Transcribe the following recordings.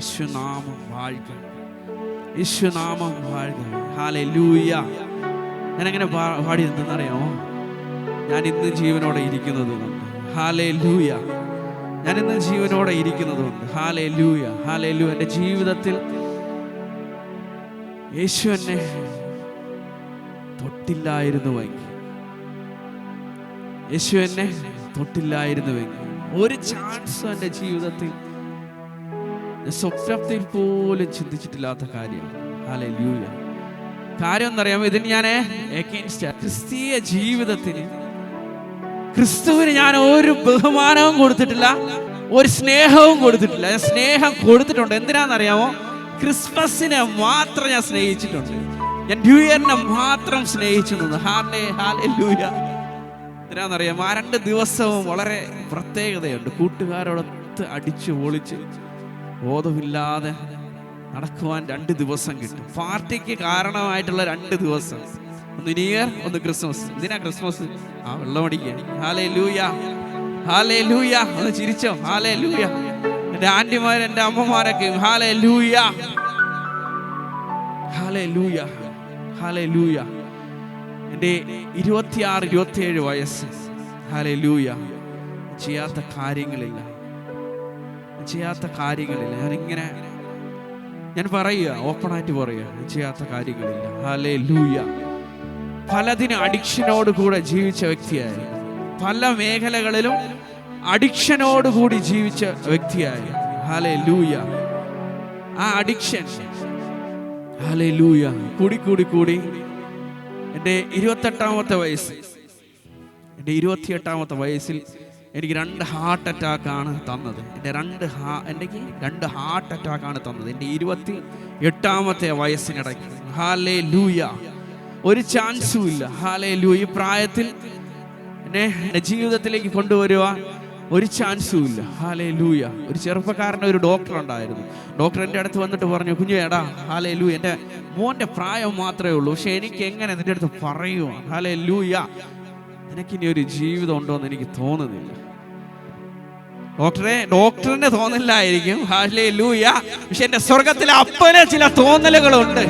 യേശുനാമം വാഴ്ക. യേശുനാമം വാഴ്ക. Haley ലൂയ ഞാനങ്ങനെ പാടി എന്തെന്നറിയാമോ? ഞാൻ ഇന്ന് ജീവനോടെ ഇരിക്കുന്നത് കൊണ്ട്. ഹാലെ ലൂയ ഞാൻ ഇന്ന് ജീവനോടെ ഇരിക്കുന്നത് കൊണ്ട്. ഹാലെ ലൂയ ഹാലെ ലൂ എന്റെ ജീവിതത്തിൽ യേശു എന്നെ തൊട്ടില്ലായിരുന്നുവെങ്കിൽ. യേശു എന്നെ തൊട്ടില്ലായിരുന്നുവെങ്കിൽ. ഒരു ചാൻസ് എന്റെ ജീവിതത്തിൽ സ്വപ്നത്തിൽ പോലും ചിന്തിച്ചിട്ടില്ലാത്ത കാര്യമാണ് ഹാലെ ലൂയ കാര്യം എന്നറിയാമോ ഇതിന് ഞാൻ. ക്രിസ്തീയ ജീവിതത്തിന് ക്രിസ്തുവിന് ഞാൻ ഒരു ബഹുമാനവും കൊടുത്തിട്ടില്ല ഒരു സ്നേഹവും കൊടുത്തിട്ടില്ല. ഞാൻ സ്നേഹം കൊടുത്തിട്ടുണ്ട്. എന്തിനാണെന്നറിയാമോ? ക്രിസ്മസിനെ മാത്രം ഞാൻ സ്നേഹിച്ചിട്ടുണ്ട്. ഞാൻ ന്യൂ ഇയറിനെ മാത്രം സ്നേഹിച്ചിട്ടുണ്ട്. ഹാലേ ഹാലേ ലൂയ എന്തിനാണെന്നറിയാമോ? ആ രണ്ട് ദിവസവും വളരെ പ്രത്യേകതയുണ്ട്. കൂട്ടുകാരോടൊത്ത് അടിച്ചു പൊളിച്ച് ബോധമില്ലാതെ നടക്കുവാൻ രണ്ട് ദിവസം കിട്ടും. പാർട്ടിക്ക് കാരണമായിട്ടുള്ള രണ്ട് ദിവസം. ഒന്ന് ന്യൂ ഇയർ ഒന്ന് ക്രിസ്മസ് എന്തിനാ ക്രിസ്മസ് ആ വെള്ളം ഹാലേ ലൂയ ചിരിച്ചോ. ഹാലേ ലൂയ എന്റെ ആന്റിമാർ എന്റെ അമ്മമാരൊക്കെ ഹാലേ ലൂയ ഹാലേ ലൂയ ഹാലേ ലൂയ എന്റെ ഇരുപത്തിയാറ് ഇരുപത്തിയേഴ് വയസ്സ്. ഹാലേ ലൂയ ചെയ്യാത്ത കാര്യങ്ങളില്ല. ചെയ്യാത്ത കാര്യങ്ങളില്ല. ഞാനിങ്ങനെ ഞാൻ പറയുക ഓപ്പണായിട്ട് പറയുക ചെയ്യാത്ത കാര്യങ്ങളില്ല. ഹാലേ ലൂയ പലതിന് അഡിക്ഷനോട് കൂടെ ജീവിച്ച വ്യക്തിയായി. പല മേഖലകളിലും അഡിക്ഷനോട് കൂടി ജീവിച്ച വ്യക്തിയായി. ഹാലേ ലൂയ ആ അഡിക്ഷൻ ഹാലേ ലൂയ കൂടി കൂടി കൂടി എന്റെ ഇരുപത്തെട്ടാമത്തെ വയസ്സ്. എന്റെ ഇരുപത്തിയെട്ടാമത്തെ വയസ്സിൽ എനിക്ക് രണ്ട് ഹാർട്ട് അറ്റാക്ക് ആണ് തന്നത്. എന്റെ രണ്ട് ഹാ എനിക്ക് രണ്ട് ഹാർട്ട് അറ്റാക്ക് ആണ് തന്നത്. എന്റെ ഇരുപത്തി എട്ടാമത്തെ വയസ്സിനിടയ്ക്ക്. ഹാലേ ലൂയ ഒരു ചാൻസും ഇല്ല. ഹാലേ ലൂ ഈ പ്രായത്തിൽ എന്നെ എന്റെ ജീവിതത്തിലേക്ക് കൊണ്ടുവരുവാൻ ഒരു ചാൻസും ഇല്ല. ഹാലേ ലൂയ ഒരു ചെറുപ്പക്കാരന്റെ ഒരു ഡോക്ടർ ഉണ്ടായിരുന്നു. ഡോക്ടർ എന്റെ അടുത്ത് വന്നിട്ട് പറഞ്ഞു കുഞ്ഞു എടാ ഹാലേ ലൂ എന്റെ മോന്റെ പ്രായം മാത്രമേ ഉള്ളൂ. പക്ഷെ എനിക്ക് എങ്ങനെ നിന്റെ അടുത്ത് പറയുവാ? ഹാലേ ലൂയ നിനക്കിനി ഒരു ജീവിതം ഉണ്ടോ എന്ന് എനിക്ക് തോന്നുന്നില്ല. ഡോക്ടറെ ഡോക്ടറിന് തോന്നില്ലായിരിക്കും. ലൂയ പക്ഷെ എന്റെ സ്വർഗത്തിലെ അപ്പന് ചില തോന്നലുകളുണ്ട്.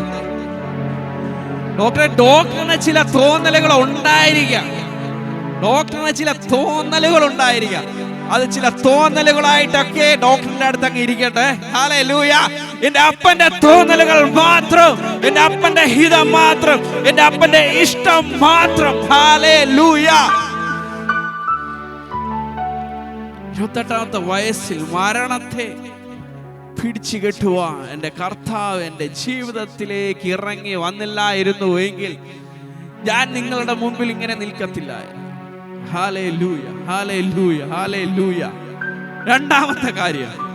ഡോക്ടറെ ഡോക്ടറിന് ചില തോന്നലുകൾ ഉണ്ടായിരിക്കാം ഡോക്ടറിന് ചില തോന്നലുകൾ ഉണ്ടായിരിക്കാം അത് ചില തോന്നലുകളായിട്ടൊക്കെ ഡോക്ടറിന്റെ അടുത്ത് അങ്ങ് ഇരിക്കട്ടെ. ഹാലേ ലൂയ എന്റെ അപ്പന്റെ തോന്നലുകൾ മാത്രം എന്റെ അപ്പന്റെ ഹിതം മാത്രം എന്റെ അപ്പന്റെ ഇഷ്ടം മാത്രം. ഇരുപത്തെട്ടാമത്തെ വയസ്സിൽ മരണത്തെ പിടിച്ചു കെട്ടുവാൻ എന്റെ കർത്താവ് എന്റെ ജീവിതത്തിലേക്ക് ഇറങ്ങി വന്നില്ലായിരുന്നു എങ്കിൽ ഞാൻ നിങ്ങളുടെ മുമ്പിൽ ഇങ്ങനെ നിൽക്കത്തില്ല. ഹാലേ ലൂയ ഹാലേ ലൂയ ഹാലേ ലൂയ രണ്ടാമത്തെ കാര്യം.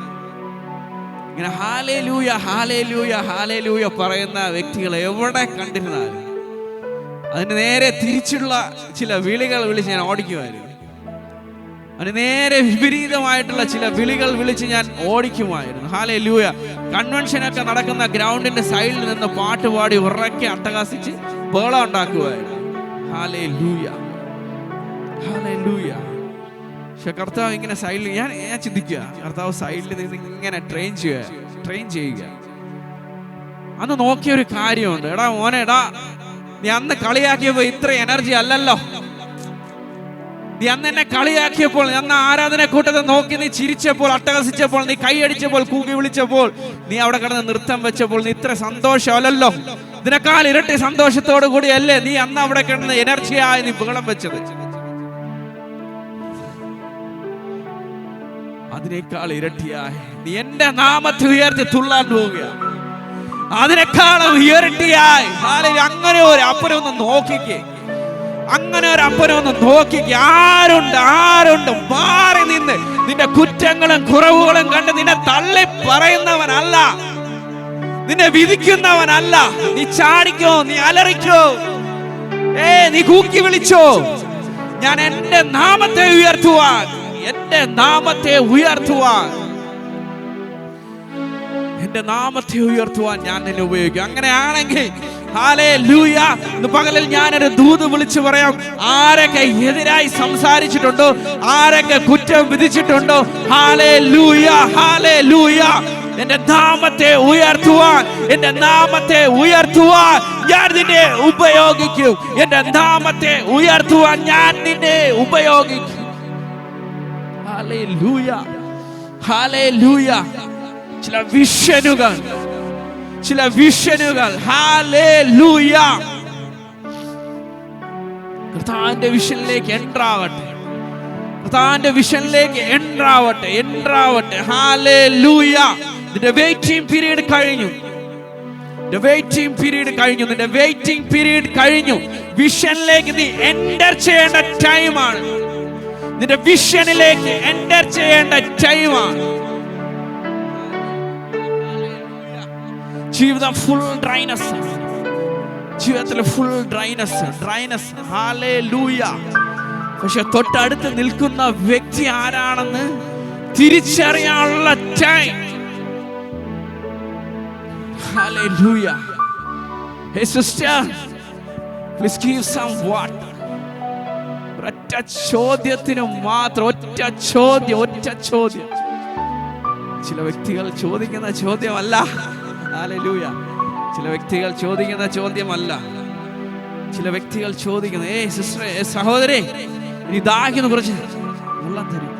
ഇങ്ങനെ ഹാലേ ലൂയ ഹാലേ ലൂയ ഹാലേ ലൂയ പറയുന്ന വ്യക്തികളെ എവിടെ കണ്ടിരുന്നാലും അതിന് നേരെ തിരിച്ചുള്ള ചില വിളികൾ വിളിച്ച് ഞാൻ ഓടിക്കുമായിരുന്നു. അതിന് നേരെ വിപരീതമായിട്ടുള്ള ചില വിളികൾ വിളിച്ച് ഞാൻ ഓടിക്കുമായിരുന്നു. ഹാലേ ലൂയ കൺവെൻഷനൊക്കെ നടക്കുന്ന ഗ്രൗണ്ടിന്റെ സൈഡിൽ നിന്ന് പാട്ട് പാടി ഉറക്കി അട്ടഹാസിച്ച് ബേള ഉണ്ടാക്കുമായിരുന്നു. ഹാലേ ലൂയ ഹാലേ ലൂയ പക്ഷെ കർത്താവ് ഇങ്ങനെ സൈഡിൽ ഞാൻ ഞാൻ ചിന്തിക്കുക. കർത്താവ് സൈഡിൽ നിന്ന് ഇങ്ങനെ ട്രെയിൻ ചെയ്യുക. ട്രെയിൻ ചെയ്യുക. അന്ന് നോക്കിയ ഒരു കാര്യമുണ്ട്. എടാ മോനെ എടാ. നീ അന്ന് കളിയാക്കിയപ്പോ ഇത്ര എനർജി അല്ലല്ലോ. നീ അന്ന് എന്നെ കളിയാക്കിയപ്പോൾ അന്ന് ആരാധന കൂട്ടത്തെ നോക്കി നീ ചിരിച്ചപ്പോൾ അട്ടഹസിച്ചപ്പോൾ നീ കൈയടിച്ചപ്പോൾ കൂകി വിളിച്ചപ്പോൾ നീ അവിടെ കിടന്ന് നൃത്തം വെച്ചപ്പോൾ നീ ഇത്ര സന്തോഷമല്ലല്ലോ. ഇതിനേക്കാൾ ഇരട്ടി സന്തോഷത്തോടു കൂടി അല്ലേ നീ അന്ന് അവിടെ കിടന്ന് എനർജിയായി നീ ബഹളം വെച്ചത്. അതിനേക്കാൾ ഇരട്ടിയായി. നീ എന്റെ നാമത്തെ ഉയർത്തി തുള്ളാൻ പോവുക അതിനേക്കാൾ ഇരട്ടിയായി. അങ്ങനെ ഒരു അപ്പനെ ഒന്ന് നോക്കിക്കേ. അങ്ങനെ ഒരു അപ്പനെ ഒന്ന് നോക്കിക്കേ. ആരുണ്ട്? ആരുണ്ട്? മാറി നിന്ന് നിന്റെ കുറ്റങ്ങളും കുറവുകളും കണ്ട് നിന്നെ തള്ളി പറയുന്നവനല്ല. നിന്നെ വിധിക്കുന്നവനല്ല. നീ ചാടിക്കോ? നീ അലറിക്കോ? ഏ നീ കൂക്കി വിളിച്ചോ? ഞാൻ എന്റെ നാമത്തെ ഉയർത്തുവാൻ. എന്റെ നാമത്തെ ഉയർത്തുവാൻ. എന്റെ നാമത്തെ ഉയർത്തുവാൻ ഞാൻ നിന്നെ ഉപയോഗിക്കും. അങ്ങനെയാണെങ്കിൽ പകലിൽ ഞാനൊരു ദൂത് വിളിച്ചു പറയാം. ആരൊക്കെ എതിരായി സംസാരിച്ചിട്ടുണ്ടോ? ആരൊക്കെ കുറ്റം വിധിച്ചിട്ടുണ്ടോ? ഹാലേ ലൂയ ഹാലേ ലൂയ എന്റെ നാമത്തെ ഉയർത്തുവാൻ എന്റെ നാമത്തെ ഉയർത്തുവാൻ ഞാൻ നിന്നെ ഉപയോഗിക്കും. എന്റെ നാമത്തെ ഉയർത്തുവാൻ ഞാൻ നിന്നെ ഉപയോഗിക്കും. ചില വിഷനുകൾ ചില വിഷനുകൾ കർത്താവിന്റെ വിഷനിലേക്ക് എൻട്രാവട്ടെ കർത്താവിന്റെ വിഷനിലേക്ക് എൻട്രാവട്ടെ എൻട്രാവട്ടെ ഹല്ലേലൂയ നിന്റെ വെയിറ്റിംഗ് പീരീഡ് കഴിഞ്ഞു. നിന്റെ വെയിറ്റിംഗ് പീരീഡ് കഴിഞ്ഞു. നിന്റെ വെയിറ്റിംഗ് പീരീഡ് കഴിഞ്ഞു. വിഷനിലേക്ക് നീ എന്റർ ചെയ്യേണ്ട ടൈമാണ് നിന്റെ വിഷനിലേക്ക് എന്റർ ചെയ്യേണ്ട ടൈമാണ് ജീവിതം ഫുൾ ഡ്രൈനസ് ജീവിതത്തിൽ full dryness dryness hallelujah പക്ഷെ തൊട്ടടുത്ത് നിൽക്കുന്ന വ്യക്തി ആരാണെന്ന് തിരിച്ചറിയാനുള്ള time hallelujah hey sister please give some what ഒറ്റ ചോദ്യത്തിന് മാത്രം ഒറ്റ ചോദ്യം ഒറ്റ ചോദ്യം. ചില വ്യക്തികൾ ചോദിക്കുന്ന ചോദ്യമല്ല. ചില വ്യക്തികൾ ചോദിക്കുന്ന ചോദ്യമല്ല. ചില വ്യക്തികൾ ചോദിക്കുന്നത് ഏ സിസ്റ്ററെ സഹോദരേ ഇനി ദാഹിക്കുന്നു കുറച്ച് വെള്ളം തരും.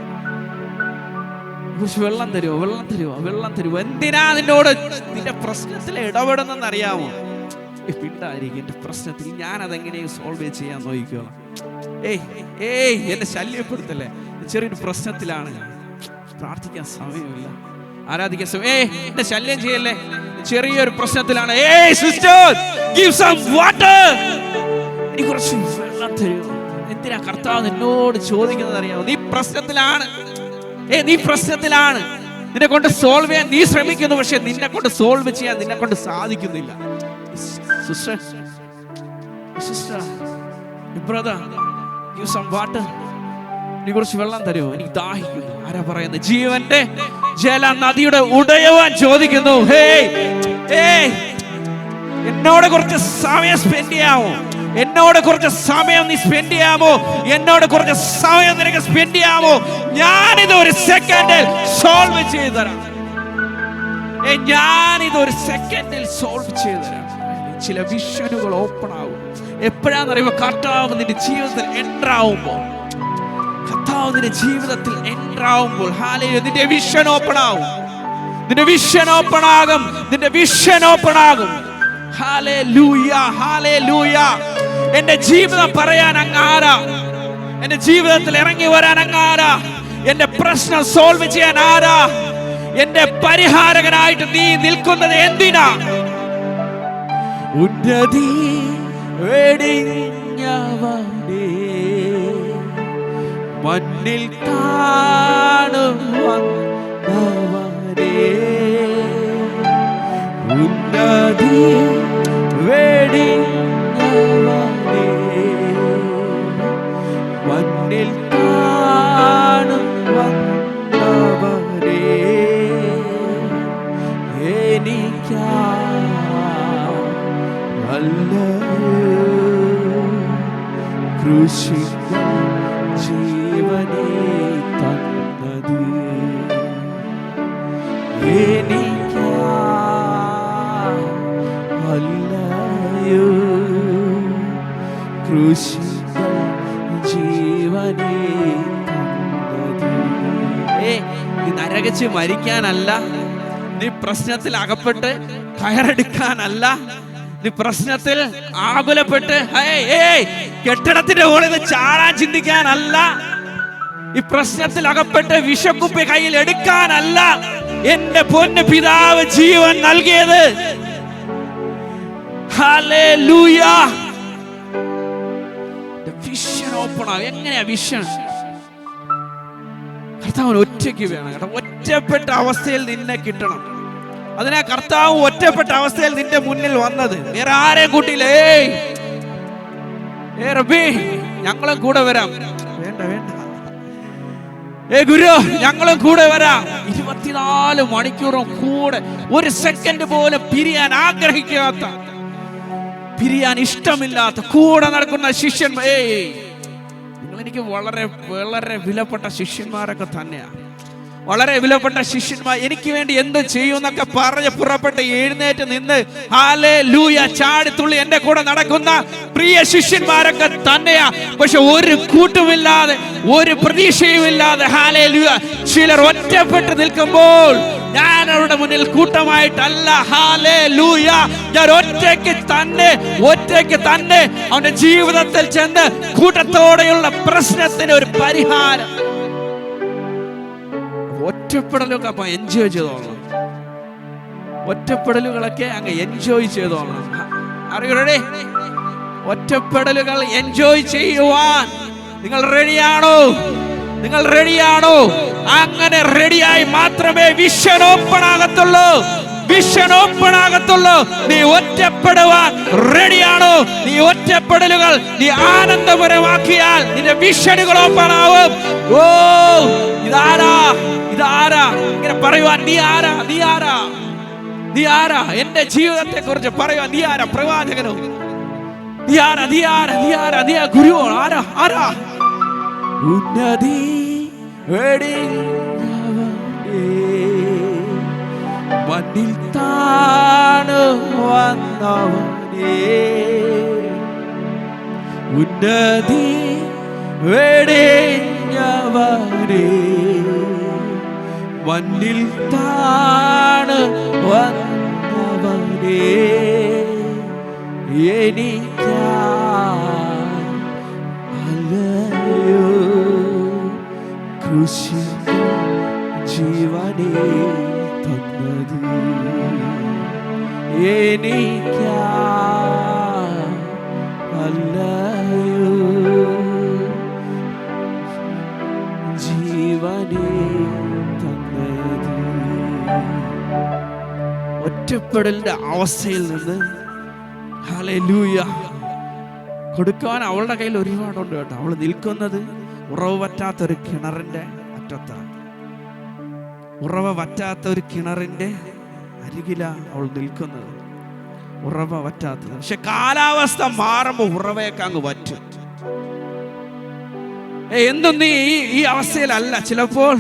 കുറച്ച് വെള്ളം തരുമോ വെള്ളം തരുമോ വെള്ളം തരുമോ എന്തിനാ നിന്നോട് നിന്റെ പ്രശ്നത്തിൽ ഇടപെടുന്നെന്ന് അറിയാമോ പിണ്ടായിരിക്കും എന്റെ പ്രശ്നത്തിൽ ഞാൻ അതെങ്ങനെയും സോൾവ് ചെയ്യാൻ നോക്കിക്കോളാം. ഏയ് ഏയ് എന്നെ ശല്യപ്പെടുത്തല്ലേ? ചെറിയൊരു പ്രശ്നത്തിലാണ്. പ്രാർത്ഥിക്കാൻ സമയമില്ല. ആരാധിക്കാൻ സമയം ഏയ് എന്നെ ശല്യം ചെയ്യല്ലേ? ചെറിയൊരു പ്രശ്നത്തിലാണ്. ഏയ് സിസ്റ്റർ ഗിവ് സം വാട്ടർ കുറച്ച് എന്തിനാ കർത്താവ് നിന്നോട് ചോദിക്കുന്നത് അറിയാമോ? നീ പ്രശ്നത്തിലാണ്. ഏ നീ പ്രശ്നത്തിലാണ്. നിന്നെ കൊണ്ട് സോൾവ് ചെയ്യാൻ നീ ശ്രമിക്കുന്നു പക്ഷെ നിന്നെ കൊണ്ട് സോൾവ് ചെയ്യാൻ നിന്നെ കൊണ്ട് സാധിക്കുന്നില്ല. Sister sister brother give some water നീ കുറച്ച് വെള്ളം തരുമോ? എനിക്ക് ദാഹിക്കുന്നു. ആരാ പറയുന്നത്? ജീവന്റെ ജല നദിയുടെ ഉടയവാൻ ചോദിക്കുന്നു. ഹേ എന്നോട് കുറച്ച് സമയം സ്പെൻഡ് ചെയ്യാമോ? എന്നോട് കുറച്ച് സമയം നീ സ്പെൻഡ് ചെയ്യാമോ? എന്നോട് കുറച്ച് സമയം നിനക്ക് സ്പെൻഡ് ചെയ്യാമോ? ഞാനിത് ഒരു സെക്കൻഡിൽ സോൾവ് ചെയ്തു തരാം ഞാനിത് ഒരു സെക്കൻഡിൽ സോൾവ് ചെയ്തു തരാം ചില വിഷനുകൾ ഓപ്പൺ ആവും എപ്പോഴാണെന്നറിയുമ്പോ കർത്താവ് നിന്റെ ജീവിതത്തിൽ എന്റർ ആവുമ്പോൾ. കർത്താവ് നിന്റെ ജീവിതത്തിൽ എന്റർ ആവുമ്പോൾ. ഹാലയോ നിന്റെ വിഷൻ ഓപ്പൺ ആവും നിന്റെ വിഷൻ ഓപ്പൺ ആകും. നിന്റെ വിഷൻ ഓപ്പൺ ആകും. ഹാലൂയ ഹാലൂയ എന്റെ ജീവിതം പറയാൻ അങ്ങാരാ എന്റെ ജീവിതത്തിൽ ഇറങ്ങി വരാൻ അങ്ങാരാ എന്റെ പ്രശ്നം സോൾവ് ചെയ്യാൻ ആരാ? എന്റെ പരിഹാരകനായിട്ട് നീ നിൽക്കുന്നത് എന്തിനാ? ഉന്നതി വെടിഞ്ഞവനേ മണ്ണിൽ കാണും വന്നവനേ ഉന്നതി വെടിഞ്ഞവനേ നരകച്ച് മരിക്കാനല്ല നീ പ്രശ്നത്തിൽ അകപ്പെട്ട് കയറെടുക്കാനല്ല നീ പ്രശ്നത്തിൽ ആകുലപ്പെട്ട് കെട്ടിടത്തിന്റെ മുകളിൽ ചാടാൻ ചിന്തിക്കാനല്ല. ഈ പ്രശ്നത്തിൽ അകപ്പെട്ട് വിഷക്കുപ്പി കയ്യിൽ എടുക്കാനല്ല എന്റെ പൊന്ന് പിതാവ് ജീവൻ നൽകിയത്. എങ്ങനെയാ വിഷൻ ഒറ്റയ്ക്ക് വേണം ഒറ്റപ്പെട്ട അവസ്ഥയിൽ നിന്നെ കിട്ടണം. അതിനാ കർത്താവ് ഒറ്റപ്പെട്ട അവസ്ഥയിൽ നിന്റെ മുന്നിൽ വന്നത്. വേറെ ആരെയും കൂട്ടിയില്ലേ. ഞങ്ങളും കൂടെ വരാം. വേണ്ട വേണ്ട. ഏ ഗുരു ഞങ്ങളും കൂടെ വരാം. ഇരുപത്തിനാല് മണിക്കൂറും കൂടെ ഒരു സെക്കൻഡ് പോലും പിരിയാൻ ആഗ്രഹിക്കാത്ത പിരിയാൻ ഇഷ്ടമില്ലാത്ത കൂടെ നടക്കുന്ന ശിഷ്യൻ ഏയ്. നിങ്ങൾ എനിക്ക് വളരെ വളരെ വിലപ്പെട്ട ശിഷ്യന്മാരൊക്കെ തന്നെയാണ് വളരെ വിലപ്പെട്ട ശിഷ്യന്മാർ എനിക്ക് വേണ്ടി എന്ത് ചെയ്യും എന്നൊക്കെ പറഞ്ഞ് പുറപ്പെട്ട് എഴുന്നേറ്റ് നിന്ന് ഹാലേ ലൂയ ചാടിത്തുള്ളി എന്റെ കൂടെ നടക്കുന്ന പ്രിയ ശിഷ്യന്മാരൊക്കെ തന്നെയാ. പക്ഷെ ഒരു കൂട്ടുമില്ലാതെ ഒരു പ്രതീക്ഷയുമില്ലാതെ ഹാലേ ലൂയ ചിലർ ഒറ്റപ്പെട്ട് നിൽക്കുമ്പോൾ ഞാൻ അവരുടെ മുന്നിൽ കൂട്ടമായിട്ടല്ല ഹാലേ ലൂയ ഞാൻ ഒറ്റയ്ക്ക് തന്നെ ഒറ്റയ്ക്ക് തന്നെ അവന്റെ ജീവിതത്തിൽ ചെന്ന് കൂട്ടത്തോടെയുള്ള പ്രശ്നത്തിന് ഒരു പരിഹാരം. ഒറ്റപ്പെടലൊക്കെ അപ്പം എൻജോയ് ചെയ്തോളണം. ഒറ്റപ്പെടലുകളൊക്കെ അങ്ങ് എൻജോയ് ചെയ്തോളണം. അറിയണേ ഒറ്റപ്പെടലുകൾ എൻജോയ് ചെയ്യുവാൻ. നിങ്ങൾ റെഡിയാണോ നിങ്ങൾ റെഡിയാണോ അങ്ങനെ റെഡിയായി മാത്രമേ വിഷൻ ഓപ്പൺ ആകത്തുള്ളൂ. വിഷൻ ഓപ്പൺ ആകത്തുള്ളൂ. നീ ഒറ്റപ്പെടുവാൻ റെഡിയാണോ നീ ഒറ്റപ്പെടലുകൾ നീ ആനന്ദപരമാക്കിയാൽ നിന്റെ വിഷനുകൾ ഓപ്പൺ ആവും. ഓ ഇതാരാ? ഇതാരാ? ഇങ്ങനെ പറയുവാൻ നീ ആരാ? നീ ആരാ? നീ ആരാ? എന്റെ ജീവിതത്തെ കുറിച്ച് പറയുവാൻ നീ ആരാ പ്രവാചകനോ? നീ ആരാ? നീ ആരാ? നീ ആരാ? നീ ആ ഗുരുവോ? ആരാ? ആരാ? ഉന്നതി മണ്ണിൽ താണ് വന്നവനേ. ഉന്നതി വെടിഞ്ഞവനേ മണ്ണിൽ താണ് വന്നവനേ. എനിക്കായി അല്ലയോ കൃഷി ജീവനെ തന്നത്. എനിക്കായി അല്ലയോ ജീവനെ ഒറ്റപ്പെടലിന്റെ അവസ്ഥയിൽ നിന്ന് ഹലൂയ കൊടുക്കാൻ അവളുടെ കയ്യിൽ ഒരുപാടുണ്ട് കേട്ടോ. അവൾ നിൽക്കുന്നത് ഉറവ് പറ്റാത്ത ഒരു കിണറിന്റെ അറ്റത്താണ്. ഉറവ പറ്റാത്ത ഒരു കിണറിന്റെ അരികില അവൾ നിൽക്കുന്നത്. ഉറവ പറ്റാത്തത്. പക്ഷെ കാലാവസ്ഥ മാറുമ്പോൾ ഉറവയൊക്കെ അങ്ങ് പറ്റും ഏ, എന്നും നീ ഈ അവസ്ഥയിലല്ല. ചിലപ്പോൾ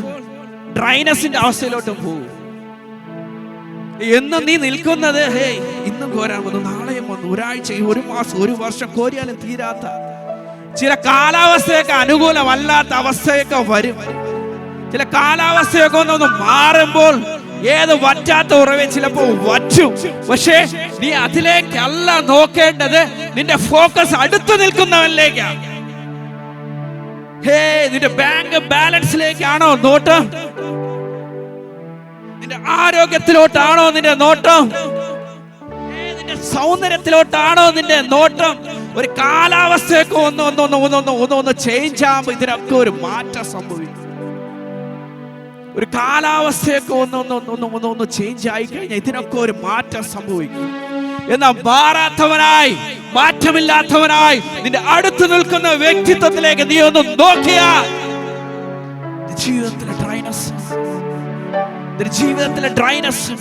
ഡ്രൈനസിന്റെ അവസ്ഥയിലോട്ടും പോകും. എന്നും നീ നിൽക്കുന്നത്? ഹേ ഇന്നും കോരാൻ വന്നു നാളെയും വന്നു ഒരാഴ്ച ഒരു മാസം ഒരു വർഷം കോരിയാലും തീരാത്ത ചില കാലാവസ്ഥയൊക്കെ അനുകൂലമല്ലാത്ത അവസ്ഥയൊക്കെ വരും. ചില കാലാവസ്ഥയൊക്കെ ഒന്നൊന്ന് മാറുമ്പോൾ ഏത് വറ്റാത്ത ഉറവെ ചിലപ്പോ വറ്റും. പക്ഷേ നീ അതിലേക്കല്ല നോക്കേണ്ടത്. നിന്റെ ഫോക്കസ് അടുത്തു നിൽക്കുന്നവനിലേക്കാണ് ഹേ നിന്റെ ബാങ്ക് ബാലൻസിലേക്കാണോ നോട്ടം? നിന്റെ ആരോഗ്യത്തിലോട്ടാണോ നിന്റെ നോട്ടം നിന്റെ സൗന്ദര്യത്തിലോട്ടാണോ നിന്റെ നോട്ടം ഒരു കാലാവസ്ഥയൊക്കെ ഒന്ന് ഒന്ന് ഒന്ന് ഒന്ന് ഒന്ന് ഒന്ന് ഒന്ന് ചേഞ്ച് ആകുമ്പോൾ ഇതിനൊക്കെ ഒരു മാറ്റം സംഭവിക്കും ഒരു കാലാവസ്ഥയൊക്കെ ഒന്ന് ഒന്ന് ഒന്ന് ഒന്ന് ഒന്ന് ഒന്ന് ചേഞ്ച് ആയി കഴിഞ്ഞാൽ ഇതിനൊക്കെ ഒരു മാറ്റം സംഭവിക്കും എന്നാ മാറാത്തവനായി മാറ്റമില്ലാത്തവനായി നിന്റെ അടുത്ത് നിൽക്കുന്ന വ്യക്തിത്വത്തിലേക്ക് നീ ഒന്ന് നോക്കിയാ ജീവിതത്തിലെ ഡ്രൈനസ് നിന്റെ ജീവിതത്തിലെ ഡ്രൈനസ്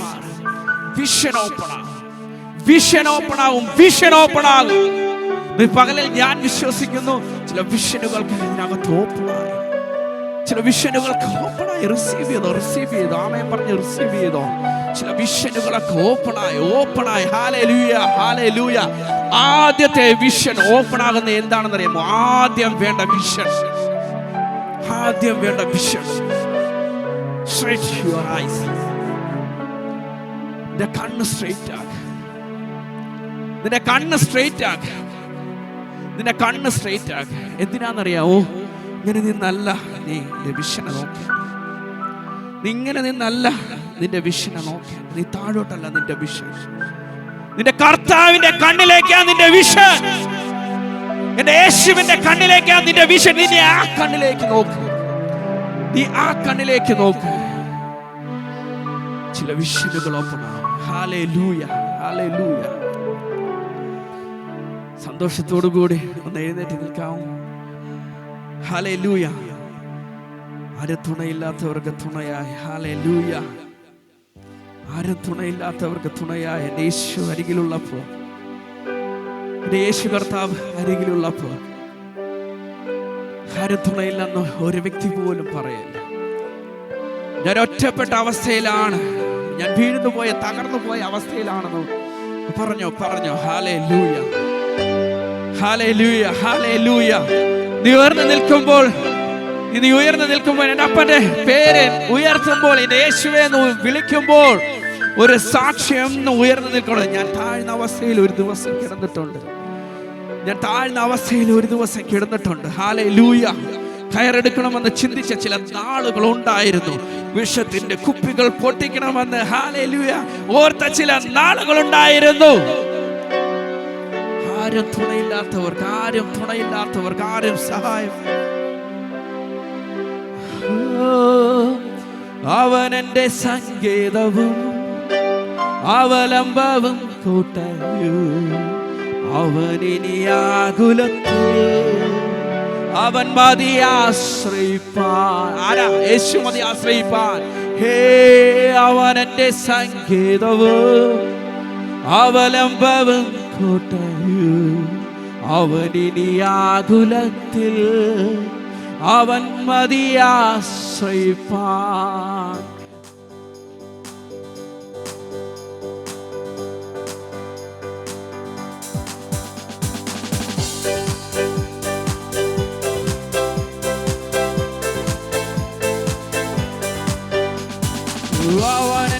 വിഷൻ ഓപ്പൺ ആകും. വിഷൻ ഓപ്പൺ ആകും. പകലിൽ ഞാൻ വിശ്വസിക്കുന്നു. ചില വിഷനുകൾക്ക് ഇതിനകത്ത് ഓപ്പൺ ആയി. ചില വിഷനുകൾക്ക് ഓപ്പൺ ആയി. റിസീവ് ചെയ്തോ? റിസീവ് ചെയ്തോ? ആമയം പറഞ്ഞ് റിസീവ് ചെയ്തോ? ചില വിഷനുകളൊക്കെ ഓപ്പൺ ആയി. ഹാലേ ലൂയ ഹാലേ ലൂയ ആദ്യത്തെ വിഷൻ ഓപ്പൺ ആകുന്ന എന്താണെന്ന് അറിയാമോ ആദ്യം വേണ്ട വിഷൻ ആദ്യം വേണ്ട വിഷൻ straight യുവർ ഐസ് നിന്റെ കണ്ണ് സ്ട്രൈറ്റ് ആക്ക്. നിന്റെ കണ്ണ് സ്ട്രൈറ്റ് ആക്ക്. നിന്റെ കണ്ണ് സ്ട്രൈറ്റ് ആക്ക്. എന്തിനാണെന്നറിയാവോ ഇങ്ങനെ നിന്നല്ല നീ വിഷനെ നോക്കി. നീ ഇങ്ങനെ നിന്നല്ല നിന്റെ വിഷനെ നോക്കി. നീ താഴോട്ടല്ല നിന്റെ വിഷൻ നിന്റെ കർത്താവിന്റെ കണ്ണിലേക്കാ നിന്റെ വിഷൻ എന്റെ യേശുവിന്റെ കണ്ണിലേക്കാ നിന്റെ വിഷൻ നിന്നെ ആ കണ്ണിലേക്ക് നോക്ക്. നീ ആ കണ്ണിലേക്ക് നോക്ക്. ചില വിഷനുകൾ സന്തോഷത്തോടു കൂടി ഒന്ന് എഴുന്നേറ്റ് നിൽക്കാവും ഹാലേ ലൂയ ആരും തുണയില്ലാത്തവർക്ക് തുണയായി. ഹാലേ ലൂയ ആരും തുണയില്ലാത്തവർക്ക് തുണയായി. യേശു അരികിലുള്ളപ്പോൾ. യേശു കർത്താവ് അരികിലുള്ളപ്പോൾ. ആരും തുണയില്ലെന്ന് ഒരു വ്യക്തി പോലും പറയല്ല. ഞാൻ ഒറ്റപ്പെട്ട അവസ്ഥയിലാണ്. ഞാൻ വീഴുന്നു പോയ തകർന്നു പോയ അവസ്ഥയിലാണെന്ന് പറഞ്ഞോ പറഞ്ഞോ. ഹാലേ ലൂയ ഹാലേ ലൂയ ഹാലേ ലൂയ നീ ഉയർന്നു നിൽക്കുമ്പോൾ നീ ഉയർന്നു നിൽക്കുമ്പോൾ എന്റെ അപ്പന്റെ പേര് ഉയർത്തുമ്പോൾ എന്റെ യേശുവെ എന്ന് വിളിക്കുമ്പോൾ ഒരു സാക്ഷ്യം ഉയർന്നു നിൽക്കണം? ഞാൻ താഴ്ന്ന അവസ്ഥയിൽ ഒരു ദിവസം കിടന്നിട്ടുണ്ട്. ഞാൻ താഴ്ന്ന അവസ്ഥയിൽ ഒരു ദിവസം കിടന്നിട്ടുണ്ട്. ഹാലേ ലൂയ കയറെടുക്കണമെന്ന് ചിന്തിച്ച ചില നാളുകൾ ഉണ്ടായിരുന്നു വിഷത്തിന്റെ കുപ്പികൾ പൊട്ടിക്കണമെന്ന്. ഹാലേ ലൂയ ഓർത്ത ചില നാളുകൾ ഉണ്ടായിരുന്നു ആരും തുണയില്ലാത്തവർക്ക് ആരും തുണയില്ലാത്തവർക്ക് ആരും സഹായം. അവൻ എന്റെ സങ്കേതവും അവലംബവും കൂട്ടയും. അവൻ ഇനി ആകുലത്തിൽ അവൻ മതി ആശ്രയിപ്പാൻ. ആരാ? യേശു മതി ആശ്രയിപ്പാൻ. ഹേ അവൻ എന്റെ സങ്കേതവും അവലംബവും കോട്ടയും ആകുലത്തിൽ അവൻ മതി ആശ്രയിപ്പാൻ. Wow,